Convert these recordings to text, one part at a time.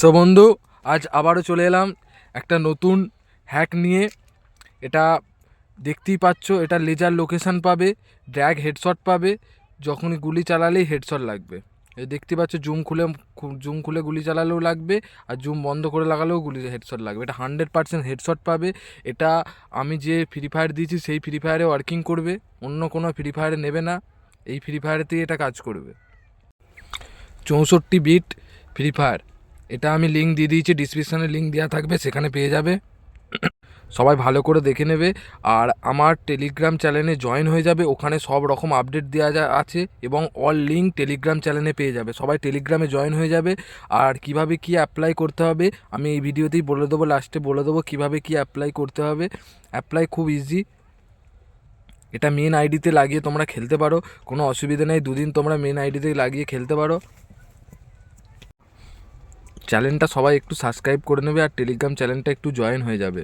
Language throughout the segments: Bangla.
সো বন্ধু, আজ আবারও চলে এলাম একটা নতুন হ্যাক নিয়ে। এটা দেখতেই পাচ্ছ, এটা লেজার লোকেশান পাবে ড্র্যাগ হেডশট পাবে, যখনই গুলি চালালেই হেডশট লাগবে। এই দেখতে পাচ্ছ জুম খুলে জুম খুলে গুলি চালালেও লাগবে, আর জুম বন্ধ করে লাগালেও গুলি হেডশট লাগবে। এটা হান্ড্রেড পার্সেন্ট হেডশট পাবে। এটা আমি যে ফ্রি ফায়ার দিয়েছি, সেই ফ্রি ফায়ারে ওয়ার্কিং করবে। অন্য কোনো ফ্রি ফায়ারে নেবে না। এই ফ্রি ফায়ারেতেই এটা কাজ করবে। চৌষট্টি বিট ফ্রি ফায়ার এটা আমি লিঙ্ক দিয়ে দিয়েছি ডিসক্রিপশানে লিঙ্ক দেওয়া থাকবে, সেখানে পেয়ে যাবে। সবাই ভালো করে দেখে নেবে। আর আমার টেলিগ্রাম চ্যানেলে জয়েন হয়ে যাবে, ওখানে সব রকম আপডেট দেওয়া যা আছে, এবং অল লিঙ্ক টেলিগ্রাম চ্যানেলে পেয়ে যাবে। সবাই টেলিগ্রামে জয়েন হয়ে যাবে। আর কীভাবে কি অ্যাপ্লাই করতে হবে, আমি এই ভিডিওতেই বলে দেবো লাস্টে বলে দেবো কীভাবে কি অ্যাপ্লাই করতে হবে। অ্যাপ্লাই খুব ইজি এটা মেন আইডিতে লাগিয়ে তোমরা খেলতে পারো, কোনো অসুবিধা নেই। দুদিন তোমরা মেন আইডিতে লাগিয়ে খেলতে পারো। চ্যানেলটা সবাই একটু সাবস্ক্রাইব করে নেবে আর টেলিগ্রাম চ্যানেলটা একটু জয়েন হয়ে যাবে।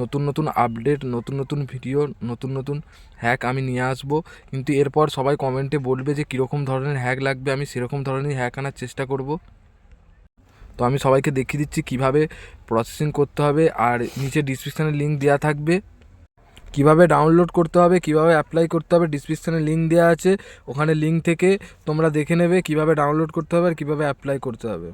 নতুন নতুন আপডেট নতুন নতুন ভিডিও নতুন নতুন হ্যাক আমি নিয়ে আসব। কিন্তু এরপর সবাই কমেন্টে বলবে যে কীরকম ধরনের হ্যাক লাগবে, আমি সেরকম ধরনের হ্যাক আনার চেষ্টা করব। তো আমি সবাইকে দেখিয়ে দিচ্ছি কীভাবে প্রসেসিং করতে হবে আর নিচে ডিসক্রিপশানে লিঙ্ক দেওয়া থাকবে। কীভাবে ডাউনলোড করতে হবে, কীভাবে অ্যাপ্লাই করতে হবে ডিসক্রিপশানে লিঙ্ক দেওয়া আছে। ওখানে লিঙ্ক থেকে তোমরা দেখে নেবে কীভাবে ডাউনলোড করতে হবে আর কীভাবে অ্যাপ্লাই করতে হবে।